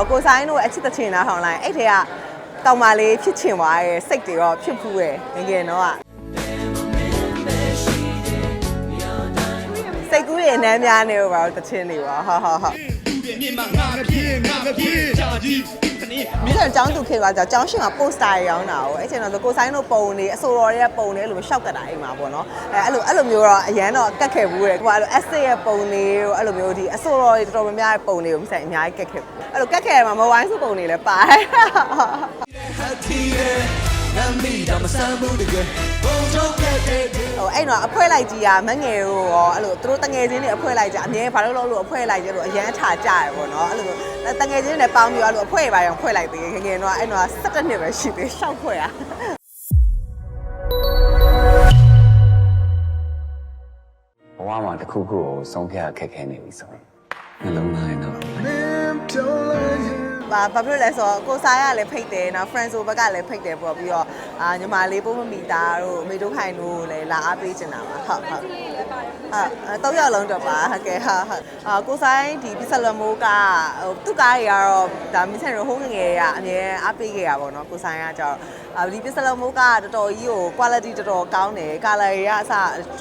တော့ကိုဆိုင်တို့အချစ်တချင်နားထောင်လိုက်အဲ့ထဲကကောင်မလေးဖြစ်ချင်သွားရဲ့စိတ်တွေရောဖြစ်ဖူးရဲ့ငယ်ငယ်တော့ကစိတ်ကူးရဲ့နမ်းများနေတော့ပါတော့တချင်နေပါဟာဟာဟာမြင့်မှာငါပြေးငါပြေးချာကြီးတနည်း မိကျွန်တော်ကျောင်းသူခေတ်ကကြောင့်ကျောင်းရှင်က poster ရောင်းတာ哦အဲ့ချိန်တော့ဆိုကိုဆိုင်တို့ပုံနေအစိုးရရဲ့ပုံနေအဲ့လိုရှောက်ကတာအိမ်မှာပေါ့နော်အဲအဲ့လိုအဲ့လိုမျိုးတော့အရန်တော့ကတ်ခဲ့ဘူးတဲ့ဟိုအဲ့လို essay ရဲ့ပုံနေကိုအဲ့လိုမျိုးဒီအစိုးရတွေတော်တော်များများပုံနေကိုမဆိုင်အများကြီးကတ်ခဲ့ဘူးအဲ့လိုကတ်ခဲ့ရမှာမဝိုင်းစုပုံနေလည်းပါတယ်ဟတ်တီရဲ့ နမ်းမီတော့မဆမ်းဘူးတကယ်ဘုံချုပ်ခဲ့တဲ့ဟိုအဲ့တော့အဖွဲလိုက်ကြီးကမငယ်တို့ရောအဲ့လိုသူတို့တငယ်ချင်းတွေအဖွဲလိုက်ကြအမြဲဘာလို့လို့လို့အဖွဲလိုက်ကြလို့အရန်ထားကြရပေါ့နော်အဲ့လိုမျိုးတငယ်ချင်းတွေပေါင်းပြီးတော့အဲ့လိုအဖွဲပါရောဖွဲလိုက်သေးငယ်ငယ်တော့အဲ့တော့17နှစ်ပဲရှိသေးရှောက်ဖွဲရဘဝမှာတစ်ခုခုကိုဆုံးဖြတ်ခက်ခဲနေပြီဆိုရင်နှလုံးသားရဲ့နောက် ဘာဘာဖြစ်လို့လဲဆိုတော့ကိုစားရလည်းဖိတ်တယ်နော် friends ဘက်ကလည်းဖိတ်တယ်ပေါ့ပြီးတော့အာညီမလေးပိုးမမီတာတို့အမေတို့ခိုင်တို့လည်းလာအားပေးချင်တာပါဟုတ်ဟုတ် အာတော့ရောက်လုံးတော့ပါဟုတ်ကဲ့ဟုတ်ဟုတ်အာကိုဆိုင်ဒီပစ္စလမိုးကဟိုသူ့ကားတွေကတော့ဒါမင်းဆိုင်တို့ဟိုးငယ်ငယ်ကအမြဲအားပေးခဲ့ရပါတော့ကိုဆိုင်ကကြောက်အာဒီပစ္စလမိုးကတော်တော်ကြီးကို quality တော်တော်ကောင်းတယ် color တွေကအစ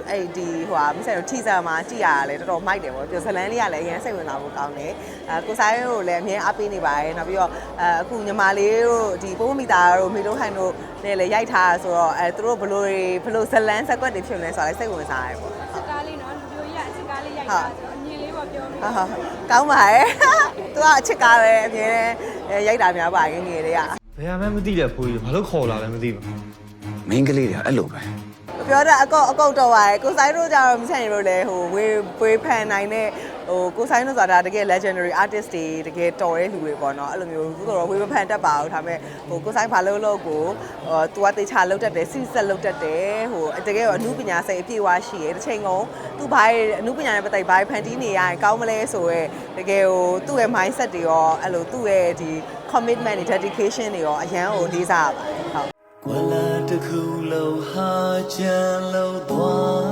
အဲ့ဒီဟိုဟာမင်းဆိုင်တို့ teaser မှာကြည့်ရတယ်တော်တော်မိုက်တယ်ပေါ့ပြောဇလန်းလေးကလည်းအရင်စိတ်ဝင်စားဖို့ကောင်းတယ်အာကိုဆိုင်တို့လည်းအမြဲအားပေးနေပါတယ်နောက်ပြီးတော့အဲအခုညီမလေးတို့ဒီပိုးမီတာတို့မေတို့ခိုင်တို့လည်းလည်းရိုက်ထားဆိုတော့အဲသူတို့ဘလို့ဘလို့ဇလန်းဆက်ကွက်တွေဖြစ်နေလဲဆိုတာလည်းစိတ်ဝင်စားရတယ်ပေါ့ စစ်ကားလေးနော်လူမျိုးကြီးကအ စစ်ကားလေးရိုက်တာဆိုတော့အမြင်လေးပေါ့ပြောမိဟာဟာကောင်းပါရဲ့သူကအချစ်ကားပဲအမြဲတမ်းရိုက်တာများပါငယ်ငယ်လေးကဘယ်ဟာမှမသိတဲ့ဖိုးကြီးဘာလို့ခေါ်လာလဲမသိဘူး မင်းကလေးတွေအဲ့လိုပဲ ပြောတာအကောက်အကောက်တော့ပါရဲ့ကိုဆိုင်တို့ကြတော့မဆိုင်တို့လည်းဟိုဝေးဝေးဖန်နိုင်တဲ့ဟိုကိုဆိုင်တို့ဆိုတာတကယ် legendary artist တွေတကယ်တော်တဲ့လူတွေပေါ့နော်အဲ့လိုမျိုးသူတို့ဝေးမဖန်တတ်ပါဘူးဒါပေမဲ့ဟိုကိုဆိုင်ဘာလို့လို့ကိုဟိုသူကတေချာလောက်တတ်တယ်စီဆက်လောက်တတ်တယ်ဟိုတကယ်ရောအမှုပညာစိတ်အပြည့်အဝရှိရဲ့တစ်ချိန်ကုန်သူဘာအမှုပညာနဲ့ပတ်သက်ဘာဖန်တီးနေရရင်ကောင်းမလဲဆိုရဲတကယ်ဟိုသူ့ရဲ့ mindset တွေရောအဲ့လိုသူ့ရဲ့ဒီ commitment တွေ dedication တွေရောအရန်ကိုလေးစားရပါတယ်ဟုတ် ဝလာတခုလုံးဟာချမ်းလုံးသွား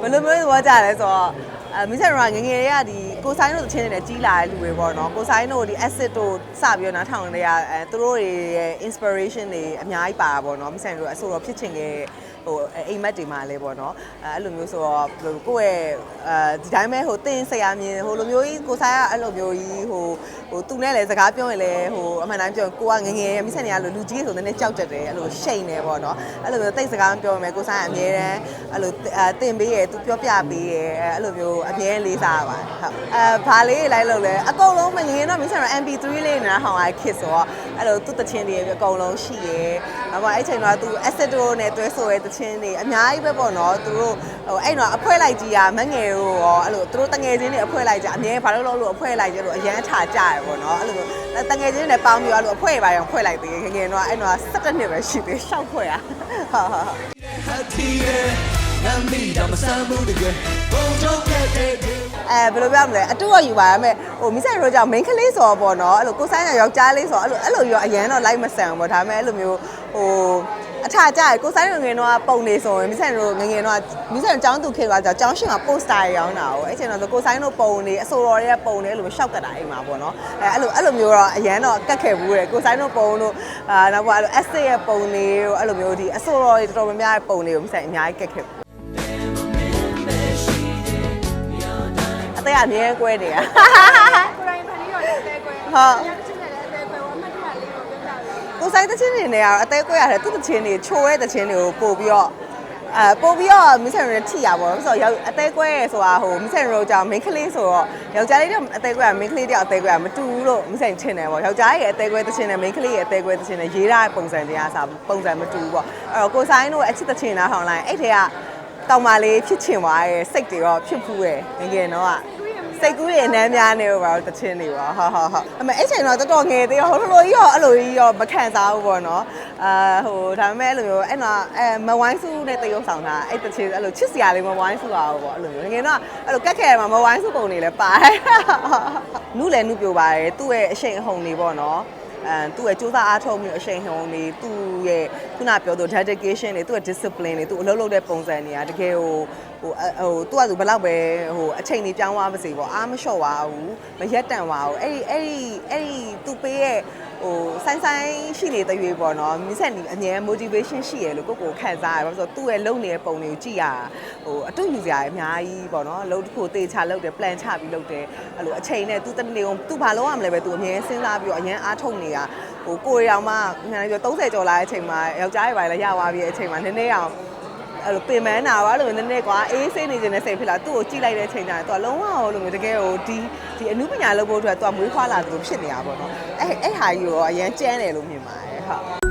ဘယ်လိုမျိုးသဘောကျလဲဆိုတော့အဲမင်းဆက်ရောငယ်ငယ်တွေကဒီကိုဆိုင်တို့တချင်းတွေကြီးလာတဲ့လူတွေပေါ့နော်ကိုဆိုင်တို့ဒီ acid တို့စပြီးတော့နားထောင်နေရအဲသူတို့တွေရဲ့ inspiration တွေအများကြီးပါတာပေါ့နော်မင်းဆက်တို့အဆိုတော့ဖြစ်ချင်ခဲ့ ဟိုအိမ်မက်တွေမှာလဲပေါ့နော်အဲအဲ့လိုမျိုးဆိုတော့ကိုယ့်ရဲ့အဲဒီတိုင်းပဲဟိုတင်းဆရာမြင်ဟိုလိုမျိုးကြီးကိုဆိုင်ကအဲ့လိုမျိုးကြီးဟိုဟိုသူနဲ့လည်းစကားပြောရင်လည်းဟိုအမှန်တိုင်းပြောရင်ကိုကငယ်ငယ်မင်းဆက်နေရလို့လူကြီးဆိုနည်းနည်းကြောက်တတ်တယ်အဲ့လိုရှိန်နေပေါ့နော်အဲ့လိုမျိုးတိတ်စကားမပြောမယ်ကိုဆိုင်ကအမြဲတမ်းအဲ့လိုအဲတင်ပေးရယ်သူပြောပြပေးရယ်အဲ့လိုမျိုးအမြဲလေးစားပါတယ်ဟုတ်အဲဘာလေးလိုက်လို့လဲအကုန်လုံးမငင်းတော့မင်းဆက်တော့ MP3 လေးနေတာဟောင်းလိုက်ခစ်ဆိုတော့အဲ့လိုသူ့တချင်းတွေအကုန်လုံးရှိရယ်ဘာမှအဲ့ချိန်တော့သူ asset တို့နဲ့တွဲဆိုရဲတချင်းတွေအများကြီးပဲပေါ့နော်သူတို့ဟိုအဲ့တော့အဖွဲလိုက်ကြီးကမငယ်တို့ရောအဲ့လိုသူတို့တငယ်ချင်းတွေအဖွဲလိုက်ကြအမြဲဘာလို့လို့လို့အဖွဲလိုက်ကြလို့အရန်ထားကြရယ်ပေါ့နော်အဲ့လိုတငယ်ချင်းတွေနဲ့ပေါင်းပြီးတော့အဲ့လိုအဖွဲပါရောဖွဲလိုက်သေးငယ်ငယ်တော့အဲ့တော့17နှစ်ပဲရှိသေးရှောက်ဖွဲရဟုတ်ဟုတ်ဟုတ်ဟတ်တီရဲ့နမ်းမီတော့မဆမ်းဘူးတကယ်ဘုံချုပ်ခဲ့တဲ့အဲဘယ်လိုပြောမလဲအတူကယူပါရမယ်ဟိုမိဆိုင်ရောကြောင့် main ကလေးဆိုတော့ပေါ့နော်အဲ့လိုကိုဆိုင်ရယောက်ျားလေးဆိုတော့အဲ့လိုအဲ့လိုရောအရန်တော့ like မဆန်ဘူးပေါ့ဒါပေမဲ့အဲ့လိုမျိုးဟို အထာကြရကိုဆိုင်ငငယ်တော့ပုံနေဆိုရင်မိဆိုင်တို့ငငယ်တော့မိဆိုင်ကျောင်းသူခေတ်ကကြောင့်ကျောင်းရှင်က poster ရောင်းတာ哦အဲ့ချိန်တော့ဆိုကိုဆိုင်တို့ပုံနေအစိုးရရဲ့ပုံနေအဲ့လိုမျိုးရှောက်ကတာအိမ်မှာပေါ့နော်အဲအဲ့လိုအဲ့လိုမျိုးတော့အရန်တော့ကတ်ခဲ့ဘူးတဲ့ကိုဆိုင်တို့ပုံတို့အာနောက်ပေါ့အဲ့လို essay ရဲ့ပုံနေတို့အဲ့လိုမျိုးဒီအစိုးရတွေတော်တော်များများပုံနေကိုမိဆိုင်အများကြီးကတ်ခဲ့ဘူးအသေးအမြဲကွဲနေတာကိုရိုင်းဖန်လေးတော့လည်းအသေးကွယ်ဟုတ် ကိုဆိုင်တချင်းတွေနဲ့ကတော့အသေးကွဲရတယ်သူ့တချင်းတွေချိုးရဲတချင်းတွေကိုပို့ပြီးတော့အဲပို့ပြီးတော့မစ်ဆန်ရိုထိရပါတော့ဆိုတော့ရောက်အသေးကွဲရဆိုတာဟိုမစ်ဆန်ရိုကြောင့် main ကလေးဆိုတော့ယောက်ျားလေးတော့အသေးကွဲရ main ကလေးတယောက်အသေးကွဲရမတူဘူးလို့မစ်ဆန်ထင်တယ်ပေါ့ယောက်ျားရဲ့အသေးကွဲတချင်းနဲ့ main ကလေးရဲ့အသေးကွဲတချင်းနဲ့ရေးထားတဲ့ပုံစံတရားစားပုံစံမတူဘူးပေါ့အဲ့တော့ကိုဆိုင်တို့အချစ်တချင်းနားထောင်လိုက်အဲ့ထဲကကောင်မလေးဖြစ်ချင်သွားရဲ့စိတ်တွေရောဖြစ်ဖူးရဲ့ငယ်ငယ်တော့က စိတ်ကူးရဲ့နမ်းများနေတော့ပါတော့တချင်းနေပါဟာဟာဟာအမေအဲ့ချိန်တော့တော်တော်ငယ်သေးရောဟိုလိုကြီးရောအဲ့လိုကြီးရောမခံစားဘူးပေါ့နော်အာဟိုဒါပေမဲ့အဲ့လိုမျိုးအဲ့တော့အဲမဝိုင်းစုနဲ့တရုပ်ဆောင်တာအဲ့တချင်းအဲ့လိုချစ်စရာလေးမဝိုင်းစုပါဘူးပေါ့အဲ့လိုမျိုးငယ်တော့အဲ့လိုကက်ခဲမှာမဝိုင်းစုပုံနေလဲပါတယ်နုလည်းနုပြိုပါတယ်သူ့ရဲ့အရှိန်အဟုန်တွေပေါ့နော်အဲသူ့ရဲ့စူးစမ်းအားထုတ်မှုအရှိန်ဟုန်တွေသူ့ရဲ့ခုနပြောသူ dedication တွေသူ့ရဲ့ discipline တွေသူ့အလုပ်လုပ်တဲ့ပုံစံတွေကတကယ်ဟိုဟိုအဟိုသူ့ကသူဘယ်တော့ပဲဟိုအချိန်တွေပြောင်းသွားပါစေပေါ့အားမလျှော့ပါဘူးမရက်တန်ပါဘူးအဲ့ဒီအဲ့ဒီအဲ့ဒီသူပေးရဲ့ ဟိုဆိုင်ဆိုင်ရှိနေတဲ့ရွေးပေါ့နော်မိဆက်နီအငြင်း motivation ရှိရလို့ကိုယ့်ကိုယ်ခံစားရပါဆိုတော့သူ့ရဲ့လုံနေတဲ့ပုံတွေကိုကြည့်ရဟိုအတုယူစရာအများကြီးပေါ့နော်လုံတစ်ခုတေချာလုပ်တယ် plan ချပြီးလုပ်တယ်အဲ့လိုအချိန်နဲ့သူတနေ့ကုန်သူဘာလုပ်ရမလဲပဲသူအမြဲစဉ်းစားပြီးတော့အញ្ញမ်းအားထုတ်နေတာဟိုကိုယ်ရောင်မှညာပြော30ကျော်လာတဲ့အချိန်မှာယောက်ျားတွေပါလည်းရသွားပြီးတဲ့အချိန်မှာနည်းနည်းအောင် အဲ့လိုပင်မန်းတာပါလို့နည်းနည်းကွာအေးဆေးနေခြင်းနဲ့စိတ်ဖြစ်လာသူ့ကိုကြည့်လိုက်တဲ့အချိန်ကျရင်သူကလုံးဝဟိုလိုမျိုးတကယ်ဟိုဒီဒီအမှုပညာလုပ်ဖို့အတွက်သူကမွေးဖွားလာသူဖြစ်နေတာပေါ့နော်အဲ့အဲ့ဟာကြီးရောအရန်ကျန်းတယ်လို့မြင်ပါတယ်ဟုတ်